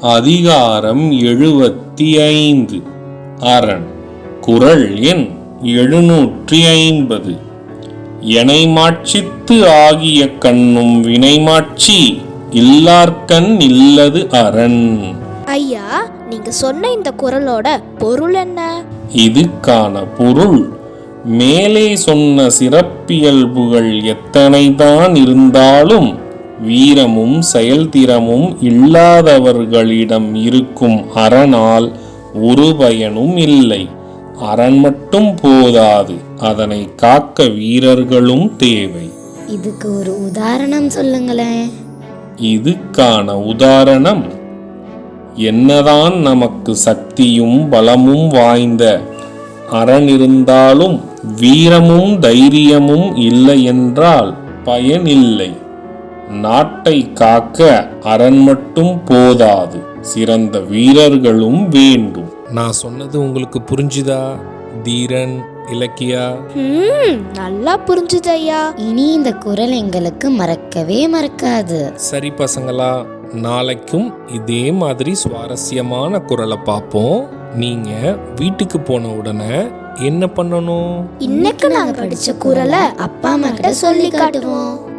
அதிகாரம் எழுபத்தி ஐந்து அரண். குறள் எண் எழுநூற்றி ஐம்பது எனைமாட்சித்து ஆகிய கண்ணும் வினைமாட்சி இல்லார்கண் இல்லது அரண். ஐயா நீங்க சொன்ன இந்த குரலோட பொருள் என்ன? இதுக்கான பொருள். மேலே சொன்ன சிறப்பியல்புகள் எத்தனைதான் இருந்தாலும் வீரமும் செயல்திறமும் இல்லாதவர்களிடம் இருக்கும் அரணால் ஒரு பயனும் இல்லை. அரண் மட்டும் போதாது அதனை காக்க வீரர்களும் தேவை. இதுக்கு ஒரு உதாரணம் சொல்லுங்களேன். இதுக்கான உதாரணம் என்னதான் நமக்கு சக்தியும் பலமும் வாய்ந்த அரண் இருந்தாலும் வீரமும் தைரியமும் இல்லை என்றால் பயனில்லை. நாட்டை காக்க அரண் மட்டும் போதாது சிறந்த வீரர்களும் வேண்டும். நான் சொன்னது உங்களுக்கு புரிஞ்சுதா தீரன் இலக்கியா? ம் நல்லா புரிஞ்சுது ஐயா. இனி இந்த குரல் எங்களுக்கு மறக்கவே மறக்காது. சரி பசங்களா நாளைக்கும் இதே மாதிரி சுவாரஸ்யமான குரலை பார்ப்போம். நீங்க வீட்டுக்கு போன உடனே என்ன பண்ணணும்? இன்னைக்கு நாங்க படிச்ச குரலை அப்பா அம்மா கிட்ட சொல்லி காட்டுவோம்.